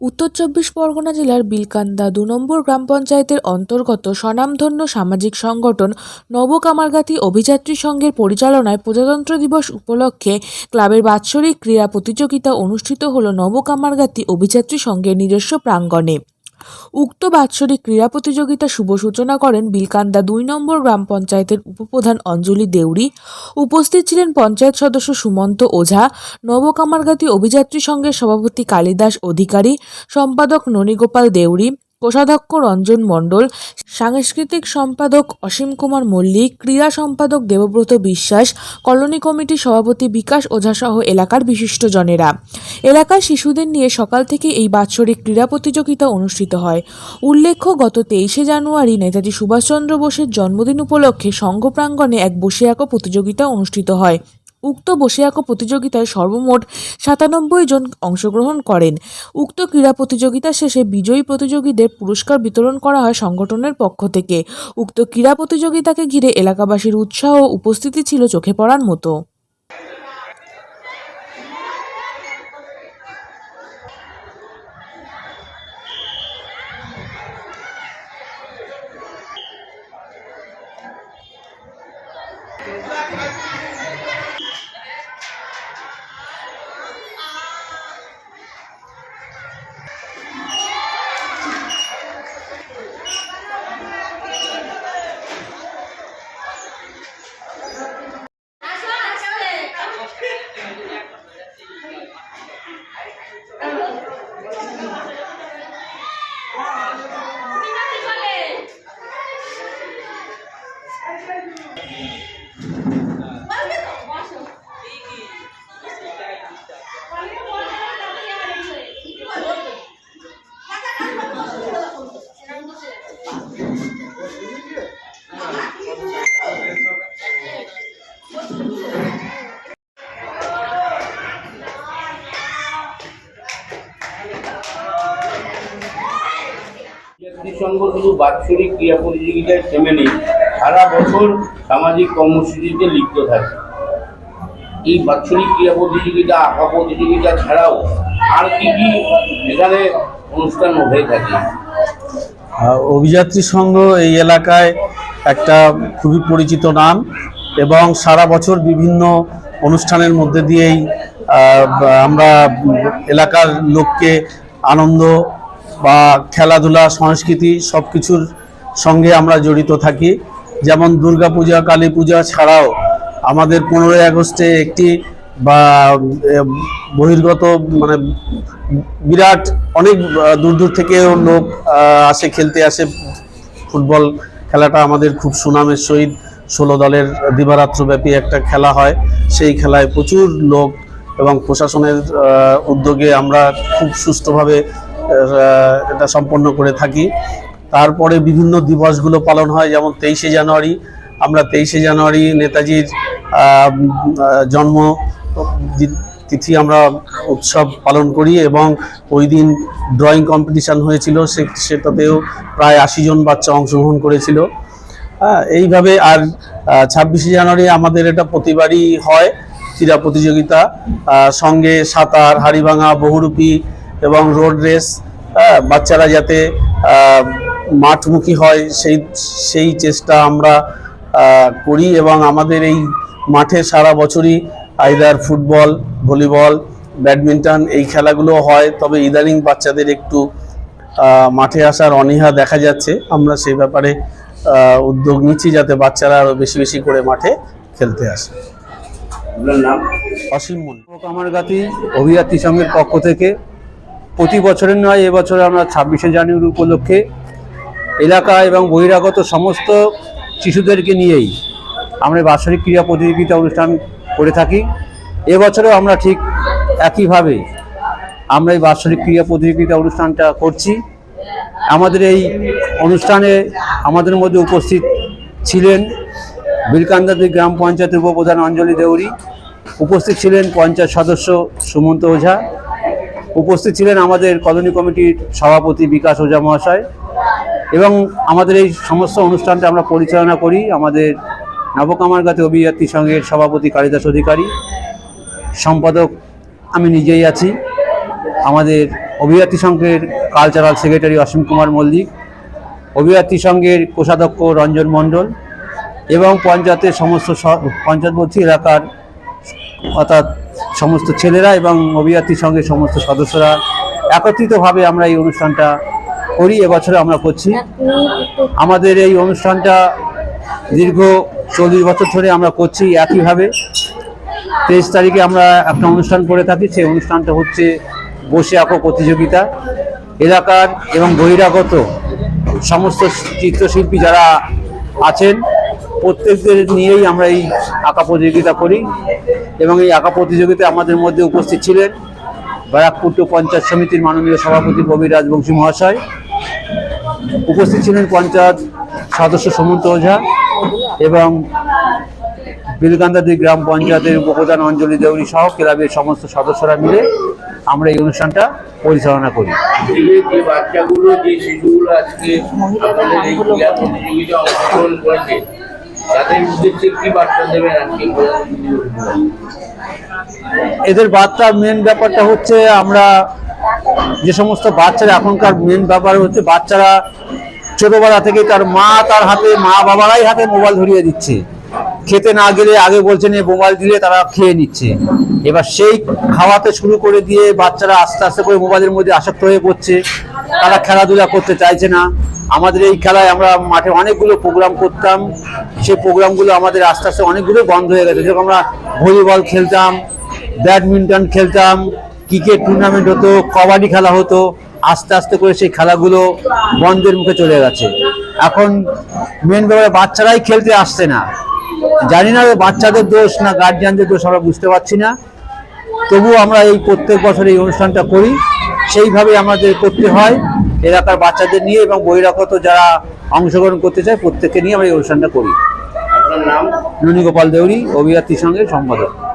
উত্তর চব্বিশ পরগনা জেলার বিলকান্দা দু নম্বর গ্রাম পঞ্চায়েতের অন্তর্গত স্বনামধন্য সামাজিক সংগঠন নবকামারগাতি অভিযাত্রী সংঘের পরিচালনায় প্রজাতন্ত্র দিবস উপলক্ষে ক্লাবের বাৎসরিক ক্রীড়া প্রতিযোগিতা অনুষ্ঠিত হল নবকামারগাতি অভিযাত্রী সংঘের নিজস্ব প্রাঙ্গণে। উক্ত বাৎসরিক ক্রীড়া প্রতিযোগিতা শুভ সূচনা করেন বিলকান্দা দুই নম্বর গ্রাম পঞ্চায়েতের উপপ্রধান অঞ্জলি দেউরি। উপস্থিত ছিলেন পঞ্চায়েত সদস্য সুমন্ত ওঝা নবকামারগাতি অভিযাত্রী সংঘের সভাপতি কালিদাস অধিকারী, সম্পাদক ননীগোপাল দেউরি কোষাধ্যক্ষ রঞ্জন মণ্ডল, সাংস্কৃতিক সম্পাদক অসীম কুমার মল্লিক, ক্রীড়া সম্পাদক দেবব্রত বিশ্বাস, কলোনি কমিটির সভাপতি বিকাশ ওঝা সহ এলাকার বিশিষ্টজনেরা। এলাকার শিশুদের নিয়ে সকাল থেকে এই বাৎসরিক ক্রীড়া প্রতিযোগিতা অনুষ্ঠিত হয়। উল্লেখ্য, গত তেইশে জানুয়ারি নেতাজি সুভাষচন্দ্র বোসের জন্মদিন উপলক্ষে সংঘ প্রাঙ্গণে এক বসে প্রতিযোগিতা অনুষ্ঠিত হয়। উক্ত বসে আঁকো প্রতিযোগিতায় সর্বমোট সাতানব্বই জন অংশগ্রহণ করেন। উক্ত ক্রীড়া প্রতিযোগিতা শেষে বিজয়ী প্রতিযোগীদের পুরস্কার বিতরণ করা হয় সংগঠনের পক্ষ থেকে। উক্ত ক্রীড়া প্রতিযোগিতাকে ঘিরে এলাকাবাসীর উৎসাহ উপস্থিতি ছিল চোখে পড়ার মতো। জাতিসংঘ শুধু বাৎসরিক ক্রীড়া প্রতিযোগিতায় থেমে নেই সারা বছর সামাজিক কর্মসূচিতে লিপ্ত থাকে। এই বাৎসরিক ক্রীড়া প্রতিযোগিতা, আঁকা প্রতিযোগিতা ছাড়াও আর কি কি এখানে অনুষ্ঠান হয়ে থাকে? অভিযাত্রী সংঘ এই এলাকায় একটা খুবই পরিচিত নাম এবং সারা বছর বিভিন্ন অনুষ্ঠানের মধ্যে দিয়েই আমরা এলাকার লোককে আনন্দ বা খেলাধুলা, সংস্কৃতি সব কিছুর সঙ্গে আমরা জড়িত থাকি। যেমন দুর্গাপূজা কালী পূজা ছাড়াও আমাদের পনেরোই আগস্টে একটি বা বহির্গত মানে বিরাট অনেক দূর দূর থেকেও লোক আসে, খেলতে আসে। ফুটবল খেলাটা আমাদের খুব সুনামের সহিত ষোলো দলের দিবারাত্রব্যাপী একটা খেলা হয়। সেই খেলায় প্রচুর লোক এবং প্রশাসনের উদ্যোগে আমরা খুব সুস্থভাবে এটা সম্পন্ন করে থাকি। তারপরে বিভিন্ন দিবসগুলো পালন হয়, যেমন তেইশে জানুয়ারি। আমরা তেইশে জানুয়ারি নেতাজির জন্ম তিথি আমরা উৎসব পালন করি এবং ওই দিন ড্রয়িং কম্পিটিশান হয়েছিল, সে, সেটাতেও প্রায় আশি জন বাচ্চা অংশগ্রহণ করেছিল। হ্যাঁ এইভাবে আর ছাব্বিশে জানুয়ারি আমাদের এটা প্রতিবারই হয়, ক্রীড়া প্রতিযোগিতা। সঙ্গে সাঁতার, হাড়িভাঙা, বহুরূপী এবং রোড রেস হ্যাঁ, বাচ্চারা যাতে মাঠমুখী হয় সেই সেই চেষ্টা আমরা করি এবং আমাদের এই মাঠে সারা বছরই আইদার ফুটবল ভলিবল ব্যাডমিন্টন এই খেলাগুলো হয়। তবে ইদানিং বাচ্চাদের একটু মাঠে আসার অনীহা দেখা যাচ্ছে। আমরা সেই ব্যাপারে উদ্যোগ নিচ্ছি যাতে বাচ্চারা আরও বেশি বেশি করে মাঠে খেলতে আসে। অসীম মন কামারগাতি অভিযাত্রী সংঘের পক্ষ থেকে প্রতি বছরের নয়, এবছর আমরা ছাব্বিশে জানুয়ারি উপলক্ষে এলাকা এবং বহিরাগত সমস্ত শিশুদেরকে নিয়েই আমরা বাৎসরিক ক্রীড়া প্রতিযোগিতা অনুষ্ঠান করে থাকি। এবছরেও আমরা ঠিক একইভাবে আমরা এই বাৎসরিক ক্রীড়া প্রতিযোগিতা অনুষ্ঠানটা করছি। আমাদের এই অনুষ্ঠানে আমাদের মধ্যে উপস্থিত ছিলেন বিলকান্দাদি গ্রাম পঞ্চায়েতের উপপ্রধান অঞ্জলি দেউরি, উপস্থিত ছিলেন পঞ্চায়েত সদস্য সুমন্ত ওঝা উপস্থিত ছিলেন আমাদের কলোনি কমিটির সভাপতি বিকাশ ওজা মহাশয় এবং আমাদের এই সমস্ত অনুষ্ঠানটা আমরা পরিচালনা করি আমাদের নবকামার নবকামারগাতি অভিযাত্রী সংঘের সভাপতি কালিদাস অধিকারী, সম্পাদক আমি নিজেই আছি, আমাদের অভিযাত্রী সংঘের কালচারাল সেক্রেটারি অসীম কুমার মল্লিক অভিযাত্রী সংঘের কোষাধ্যক্ষ রঞ্জন মণ্ডল এবং পঞ্চায়েতের সমস্ত পঞ্চায়েত এলাকার অর্থাৎ সমস্ত ছেলেরা এবং অভিযাত্রীর সঙ্গে সমস্ত সদস্যরা একত্রিতভাবে আমরা এই অনুষ্ঠানটা করি, এবছরে আমরা করছি। আমাদের এই অনুষ্ঠানটা দীর্ঘ চল্লিশ বছর ধরে আমরা করছি একইভাবে। তেইশ তারিখে আমরা একটা অনুষ্ঠান করে থাকি, সেই অনুষ্ঠানটা হচ্ছে বসে আঁকো প্রতিযোগিতা। এলাকার এবং বহিরাগত সমস্ত চিত্রশিল্পী যারা আছেন প্রত্যেকদের নিয়েই আমরা এই আঁকা প্রতিযোগিতা করি এবং এই আঁকা প্রতিযোগিতায় আমাদের মধ্যে উপস্থিত ছিলেন ব্যারাকপুর পঞ্চায়েত সমিতির মাননীয় সভাপতি কবির রাজবংশী মহাশয়। উপস্থিত ছিলেন পঞ্চায়েত সদস্য সুমন্ত ওঝা এবং বিলকান্দাদি গ্রাম পঞ্চায়েতের উপপ্রধান অঞ্জলি দেউরি সহ ক্লাবের সমস্ত সদস্যরা মিলে আমরা এই অনুষ্ঠানটা পরিচালনা করি। বাচ্চাগুলো তাদের উদ্দেশ্যে কি বার্তা দেবেন আজকে? এদের বার্তা মেন ব্যাপারটা হচ্ছে আমরা যে সমস্ত বাচ্চারা এখনকার মেন ব্যাপার হচ্ছে বাচ্চারা ছোটবেলা থেকে তার মা তার হাতে, মা বাবারাই হাতে মোবাইল ধরিয়ে দিচ্ছে। খেতে না গেলে আগে বলছেন এই মোবাইল দিলে তারা খেয়ে নিচ্ছে। এবার সেই খাওয়াতে শুরু করে দিয়ে বাচ্চারা আস্তে আস্তে করে মোবাইলের মধ্যে আসক্ত হয়ে পড়ছে। তারা খেলাধুলা করতে চাইছে না। আমাদের এই খেলায় আমরা মাঠে অনেকগুলো প্রোগ্রাম করতাম। সেই প্রোগ্রামগুলো আমাদের আস্তে আস্তে অনেকগুলো বন্ধ হয়ে গেছে। যেরকম আমরা ভলিবল খেলতাম, ব্যাডমিন্টন খেলতাম, ক্রিকেট টুর্নামেন্ট হতো, কবাডি খেলা হতো, আস্তে আস্তে করে সেই খেলাগুলো বন্ধের মুখে চলে গেছে। এখন মেন ব্যাপারে বাচ্চারাই খেলতে আসছে না। জানি না বাচ্চাদের দোষ না গার্জিয়ানদের দোষ, আমরা বুঝতে পারছি না। তবুও আমরা এই প্রত্যেক বছর এই অনুষ্ঠানটা করি। সেইভাবে আমাদের করতে হয়। এলাকার বাচ্চাদের নিয়ে এবং বহিরাগত যারা অংশগ্রহণ করতে চায় প্রত্যেককে নিয়ে আমরা এই অনুষ্ঠানটা করি। নাম? ননী গোপাল দেউরি অভিযাত্রী সঙ্গে সম্পাদক।